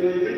que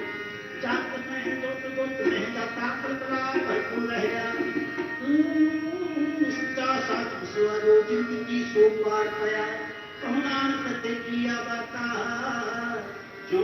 ਪਿਆ ਕਹਨਾਨ ਕਦੇ ਕੀਆ ਬਾਤਾ ਜੋ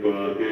über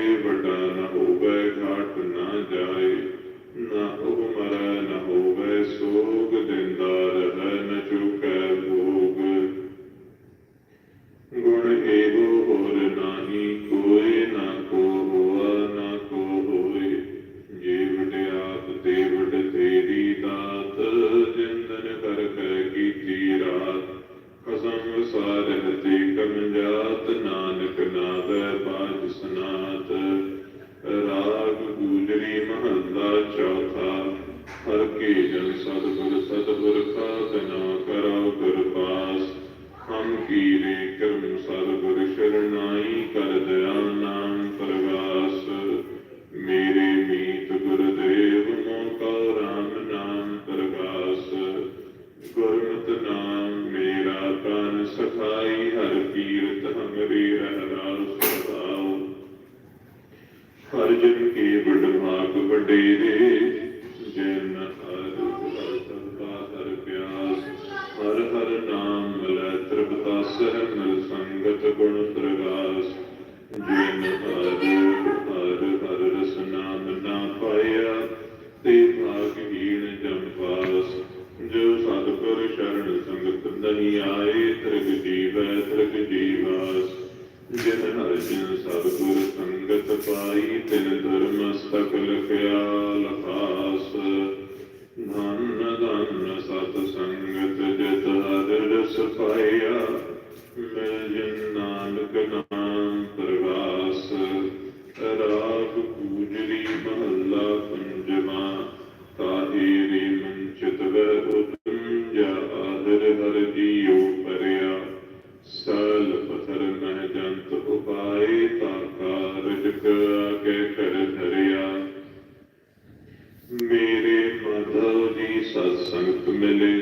ਸੰਗਤ ਮਿਲੇ।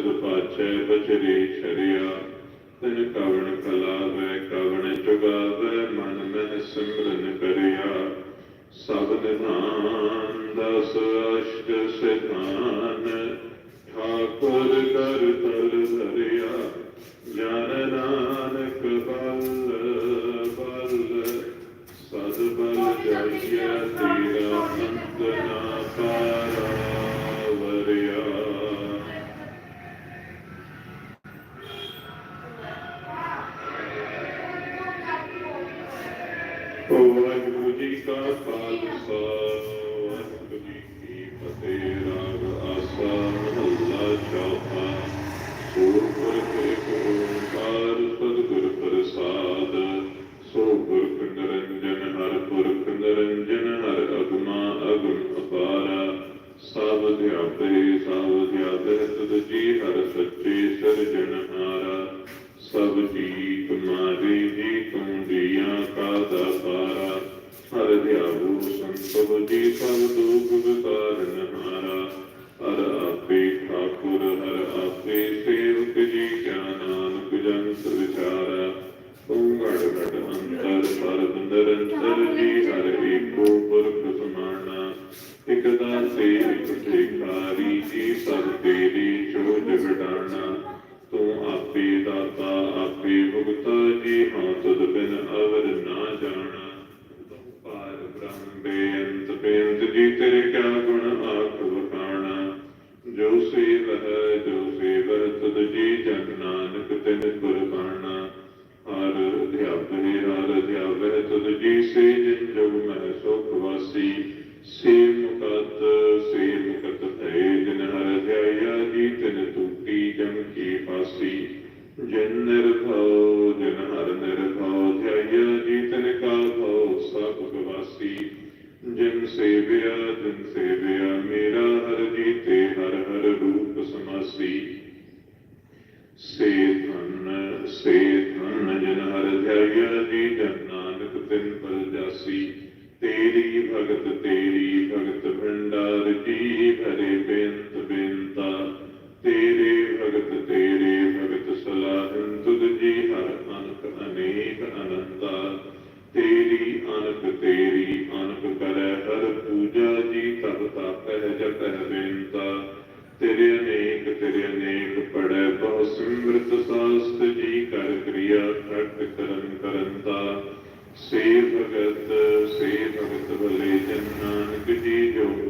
ਸਬਦ ਪਾਛੈ ਬਚਰੇ ਛਰਿਆ। ਤਿਨ ਕਵਣ ਕਲਾਵੈ ਕਵਣ ਚੁਗਾਵੈ ਮਨ ਮਨ ਸਿਮਰਨ ਕਰਿਆ। ਸਭ ਨਿਧਾਨ ਦਸ ਅਸ਼ਟ ਸਿਧਾਨ, ਠਾਕੁਰ ਕਰ ਤਰ ਧਰਿਆ। ਜਨ ਨਾਨਕ ਬਲ ਬਲ ਸਦ ਬਲ ਜਾਗਿਆ ਤੇਰਾ ਅੰਤ ਨਾ ਪਾਰਾ ਬੇਅੰਤ ਬੇਅੰਤ ਜੀ ਤੇਰੇ ਕਾ ਗੁਣ ਆਖ ਵਖਾਣਾ। ਜੋ ਸੇਵ ਹੈ ਜੋ ਸੇਵ ਤਦ ਜੀ ਜਨ ਨਾਨਕ ਤਿਨ ਕੁਰਬਾਨਾ ਹਰ ਅਧਿਆਪਨੇ ਹਰ ਅਧਿਆਪੇ ਤਦ ਜੀ ਸੇ ਜਿਨ ਜਗ ਮਹਿ ਸੁਖ ਵਾਸੀ। possível.